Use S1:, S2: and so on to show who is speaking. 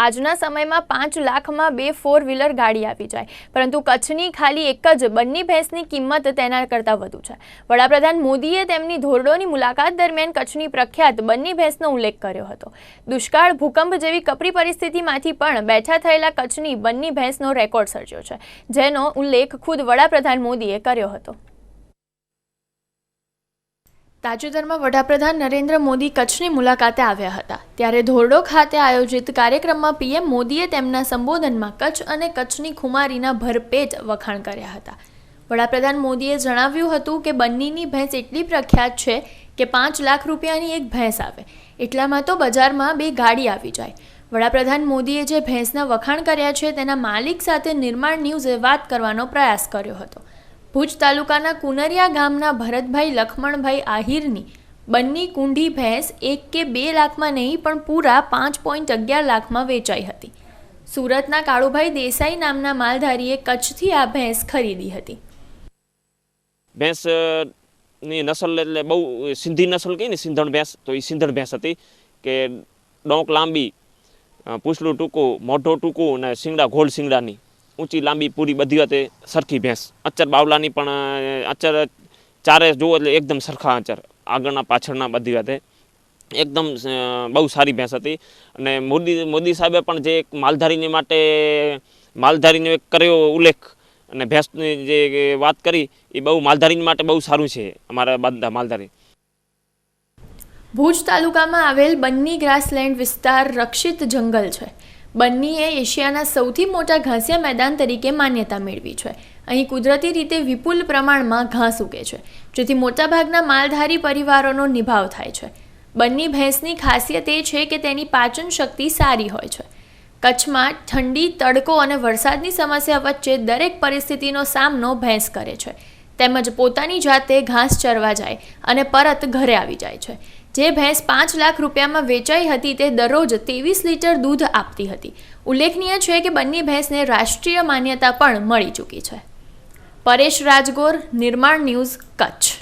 S1: આજના સમયમાં પાંચ લાખમાં બે ફોર વ્હીલર ગાડી આવી જાય. પરંતુ કચ્છની ખાલી એક જ બંની ભેંસની કિંમત તેના કરતાં વધુ છે. વડાપ્રધાન મોદીએ તેમની ધોરડોની મુલાકાત દરમિયાન કચ્છની પ્રખ્યાત બંની ભેંસનો ઉલ્લેખ કર્યો હતો. દુષ્કાળ, ભૂકંપ જેવી કપરી પરિસ્થિતિમાંથી પણ બેઠા થયેલા કચ્છની બંની ભેંસનો રેકોર્ડ સર્જ્યો છે, જેનો ઉલ્લેખ ખુદ વડાપ્રધાન મોદીએ કર્યો હતો. તાજેતરમાં વડાપ્રધાન નરેન્દ્ર મોદી કચ્છની મુલાકાતે આવ્યા હતા. ત્યારે ધોરડો ખાતે આયોજિત કાર્યક્રમમાં પીએમ મોદીએ તેમના સંબોધનમાં કચ્છ અને કચ્છની ખુમારીના ભરપેટ વખાણ કર્યા હતા. વડાપ્રધાન મોદીએ જણાવ્યું હતું કે બંનીની ભેંસ એટલી પ્રખ્યાત છે કે પાંચ લાખ રૂપિયાની એક ભેંસ આવે. એટલામાં તો બજારમાં બે ગાડી આવી જાય. વડાપ્રધાન મોદીએ જે ભેંસના વખાણ કર્યા છે તેના માલિક સાથે નિર્માણ ન્યૂઝે વાત કરવાનો પ્રયાસ કર્યો હતો. ભુજ તાલુકાના કુનરિયા ગામના ભરતભાઈ લખમણભાઈ આહિરની બંની કુંઢી ભેંસ એક કે બે લાખમાં નહીં, પણ પૂરા પાંચ પોઈન્ટ અગિયાર લાખમાં વેચાઈ હતી. સુરતના કાળુભાઈ દેસાઈ નામના માલધારીએ કચ્છથી આ ભેંસ ખરીદી હતી.
S2: ભેંસની નસલ એટલે બહુ સિંધી નસલ કહી ને સિંધણ ભેંસ, તો એ સિંધણ ભેંસ હતી કે ડોંક લાંબી પૂછલું ટૂંકું, મોઢો ટૂંકું અને શિંગડા, ગોળ શિંગડાની. ઊંચી લાંબી પૂરી બધી વાતે સરખી ભેંસ. અચર બાવલાની પણ અચર ચારે જુઓ એટલે એકદમ સરખા અચર આગળના પાછળના બધી વાતે એકદમ બહુ સારી ભેંસ હતી. અને મોદી મોદી સાહેબે પણ જે એક માલધારીની માટે, માલધારીનો એક કર્યો ઉલ્લેખ અને ભેંસની જે વાત કરી, એ બહુ માલધારી માટે બહુ સારું છે અમારા બધા માલધારી.
S1: ભુજ તાલુકામાં આવેલ બન્ની ગ્રાસલેન્ડ વિસ્તાર રક્ષિત જંગલ છે. બન્ની એ એશિયાના સૌથી મોટા ઘાસિયા મેદાન તરીકે માન્યતા મેળવી છે. અહીં કુદરતી રીતે વિપુલ પ્રમાણમાં ઘાસ ઉગે છે, જેથી મોટાભાગના માલધારી પરિવારોનો નિભાવ થાય છે. બન્ની ભેંસની ખાસિયત એ છે કે તેની પાચન શક્તિ સારી હોય છે. કચ્છમાં ઠંડી, તડકો અને વરસાદની સમસ્યા વચ્ચે દરેક પરિસ્થિતિનો સામનો ભેંસ કરે છે. તેમજ પોતાની જાતે ઘાસ ચરવા જાય અને પરત ઘરે આવી જાય છે. જે ભેંસ પાંચ લાખ રૂપિયામાં વેચાઈ હતી તે દરરોજ ત્રેવીસ લીટર દૂધ આપતી હતી. ઉલ્લેખનીય છે કે બંને ભેંસને રાષ્ટ્રીય માન્યતા પણ મળી ચૂકી છે. પરેશ રાજગોર, નિર્માણ ન્યૂઝ કચ્છ.